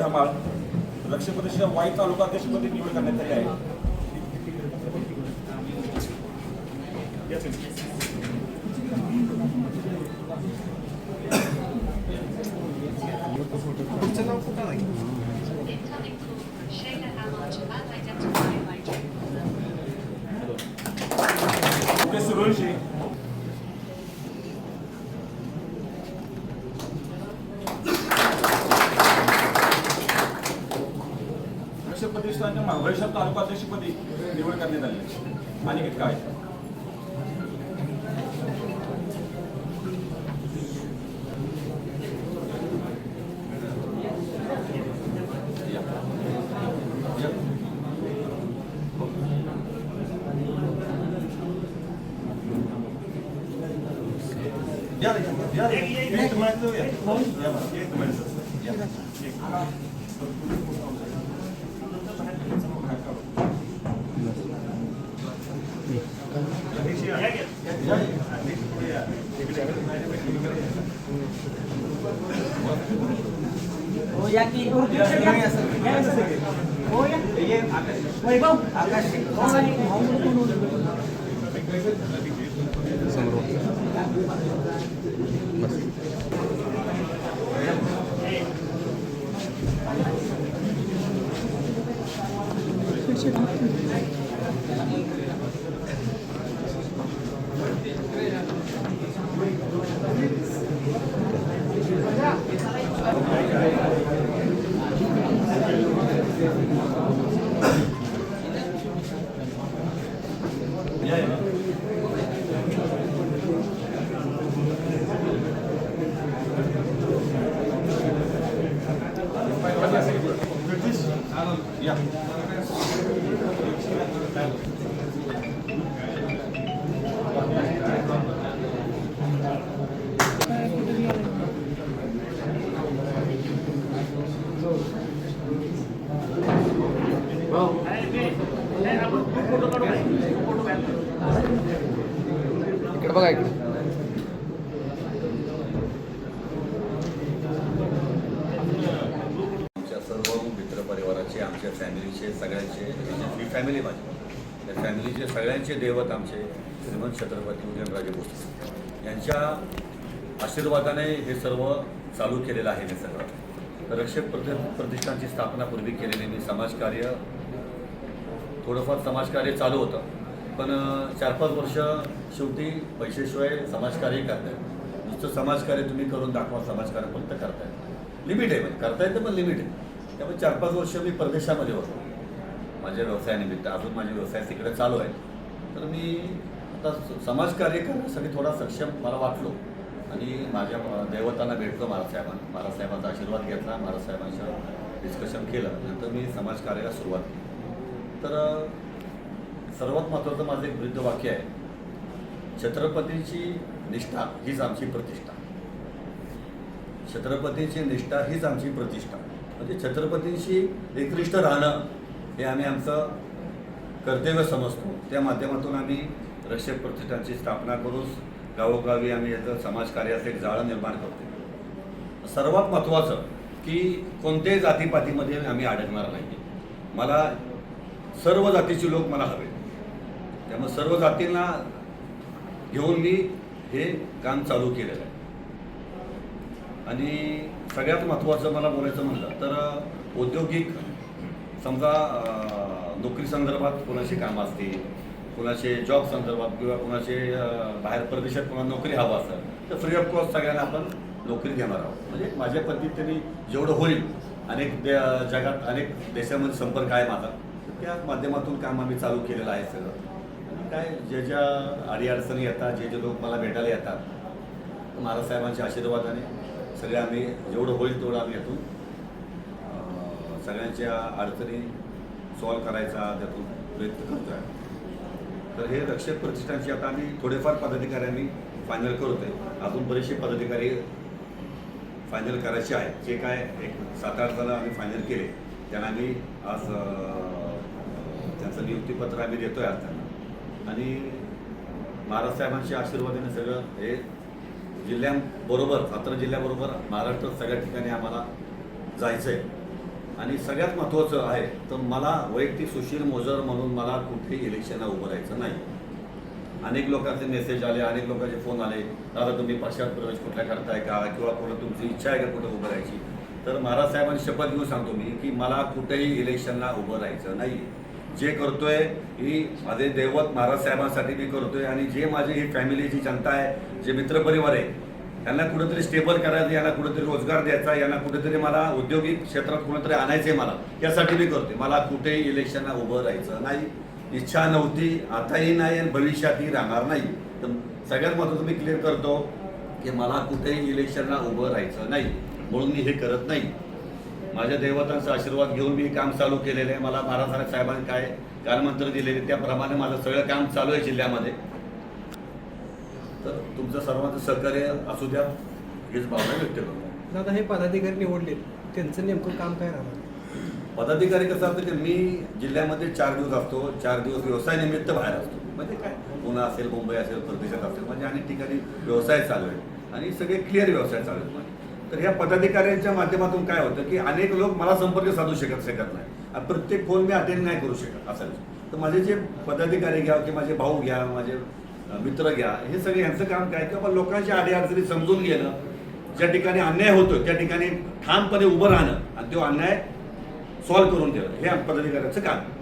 धमाळ लक्षप्रदेशच्या वाई तालुका अध्यक्षपदी निवड करण्यात आली आहे अध्यक्षपदी लक्षप्रदेशाच्या महाबळेश्वर तालुका अध्यक्षपदी निवड करण्यात आली. आहे काय? या रे, या एक मिनिट एक मिनिट. या. या, या. या. इकडे बघा इकडे. आमच्या सर्व मित्रपरिवाराचे आमच्या फॅमिलीचे सगळ्यांचे म्हणजे फॅमिली माझी. त्या फॅमिलीचे सगळ्यांचे दैवत आमचे श्रीमंत छत्रपती उदयनराजे भोसले. यांच्या आशीर्वादाने हे सर्व चालू केलेलं आहे हे सगळं. रक्षक प्रति प्रतिष्ठानची स्थापना पूर्वी केलेली मी समाजकार्य थोडंफार समाजकार्य चालू होतं. पण चार पाच वर्ष शेवटी पैशाशिवाय समाजकार्य करताय नुसतं समाजकार्य तुम्ही करून दाखवा समाजकार्य फक्त करताय लिमिट आहे म्हणजे करता येतं पण लिमिट आहे. त्यामुळे चार पाच वर्ष मी परदेशामध्ये होतो. माझ्या व्यवसायानिमित्त अजून माझे व्यवसाय तिकडे चालू आहे तर मी आता स- समाजकार्य करण्यासाठी थोडा सक्षम मला वाटलो. आणि माझ्या दैवतांना भेटलो महाराजसाहेबांना महाराजसाहेबांचा आशीर्वाद घेतला महाराजसाहेबांचं डिस्कशन केलं. नंतर मी समाजकार्याला सुरुवात केली. तर सर्वात महत्त्वाचं माझं एक वृद्ध वाक्य आहे. छत्रपतीची निष्ठा हीच आमची प्रतिष्ठा. छत्रपतीची निष्ठा हीच आमची प्रतिष्ठा. म्हणजे छत्रपतींशी एकनिष्ठ राहणं हे आम्ही आमचं कर्तव्य समजतो. त्या माध्यमातून आम्ही रक्षक प्रतिष्ठानची स्थापना करून गावोगावी आम्ही याचं समाजकार्याचं एक जाळं निर्माण करतो. सर्वात महत्त्वाचं की कोणत्याही जातीपातीमध्ये आम्ही अडकणार नाही मला सर्व जातीचे लोक मला हवे. त्यामुळे सर्व जातींना घेऊन मी हे काम चालू केलेलं आहे. आणि सगळ्यात महत्त्वाचं मला बोलायचं म्हणलं तर औद्योगिक समजा नोकरी संदर्भात कोणाशी काम असतील कोणाचे जॉब संदर्भात किंवा कोणाचे बाहेर परदेशात कोणाला नोकरी हवा असेल तर फ्री ऑफ कॉस्ट सगळ्यांना आपण नोकरी देणार आहोत. म्हणजे माझ्या पद्धतीने जेवढं होईल अनेक दे जगात अनेक देशामध्ये संपर्क आहे माझा त्या माध्यमातून काम आम्ही चालू केलेलं आहे सगळं. आणि काय ज्या ज्या अडीअडचणी येतात जे जे लोक मला भेटायला येतात महाराजसाहेबांच्या आशीर्वादाने सगळे आम्ही जेवढं होईल तेवढं आम्ही यातून सगळ्यांच्या अडचणी सॉल्व करायचा त्यातून प्रयत्न करतो आहे तर हे रक्षक प्रतिष्ठानची आता आम्ही थोडेफार पदाधिकारी आम्ही फायनल करतो आहे अजून बरेचसे पदाधिकारी फायनल करायचे आहेत. जे काय एक सात आठ जण आम्ही फायनल केले. त्यांना आम्ही आज त्यांचं नियुक्तीपत्र आम्ही देतो आहे आज त्यांना. आणि महाराज साहेबांच्या आशीर्वादाने सगळं हे जिल्ह्यांबरोबर सातारा जिल्ह्याबरोबर महाराष्ट्रात सगळ्या ठिकाणी आम्हाला जायचं आहे आणि सगळ्यात महत्त्वाचं आहे तर मला वैयक्तिक सुशील मोजर म्हणून मला कुठेही इलेक्शनला उभं राहायचं नाही. अनेक लोकांचे मेसेज आले अनेक लोकांचे फोन आले. दादा तुम्ही पक्षात प्रवेश कुठला करताय का? किंवा कुठं तुमची इच्छा आहे का कुठं उभं राहायची? तर महाराज साहेबांनी शपथ घेऊन सांगतो मी की मला कुठेही इलेक्शनला उभं राहायचं नाही. जे करतोय ही माझे दैवत महाराज साहेबांसाठी मी करतोय. आणि जे माझी ही फॅमिली जी जनता आहे जे मित्रपरिवार आहे यांना कुठेतरी स्टेबल करायचं यांना कुठेतरी रोजगार द्यायचा यांना कुठेतरी मला औद्योगिक क्षेत्रात कुठेतरी आणायचं आहे मला. यासाठी मी करते मला कुठेही इलेक्शनला उभं राहायचं नाही. इच्छा नव्हती आताही नाही आणि भविष्यातही राहणार नाही. तर सगळ्यात महत्त्वाचं मी क्लिअर करतो की मला कुठेही इलेक्शनला उभं राहायचं नाही. म्हणून मी हे करत नाही. माझ्या देवतांचा आशीर्वाद घेऊन मी काम चालू केलेलं आहे. मला महाराज साहेबांनी काय कालमंत्र दिलेले त्याप्रमाणे माझं सगळं काम चालू आहे जिल्ह्यामध्ये. तर तुमचं सर्वांचं सहकार्य असू द्या हीच भावना व्यक्त करतो. दादा हे पदाधिकारी निवडले त्यांचं नेमकं काम काय राहणार? पदाधिकारी कसं असतं की मी जिल्ह्यामध्ये चार दिवस असतो चार दिवस व्यवसाय निमित्त बाहेर असतो. म्हणजे काय? पुणे असेल मुंबई असेल परदेशात असेल म्हणजे अनेक ठिकाणी व्यवसाय चालू आहे आणि सगळे क्लिअर व्यवसाय चालू आहेत. म्हणजे तर ह्या पदाधिकाऱ्यांच्या माध्यमातून काय होतं की अनेक लोक मला संपर्क साधू शकत शकत नाही. आणि प्रत्येक फोन मी अटेंड नाही करू शकत असं आहे. तर माझे जे पदाधिकारी घ्या की माझे भाऊ घ्या माझे मित्र घ्या. हे सगळे यांचं काम काय? की बाबा लोकांच्या अडीअडचणी समजून घेणं ज्या ठिकाणी अन्याय होतो त्या ठिकाणी ठामपणे उभं राहणं आणि तो अन्याय सॉल्व्ह करून देणं हे पदाधिकाऱ्यांचं काम आहे.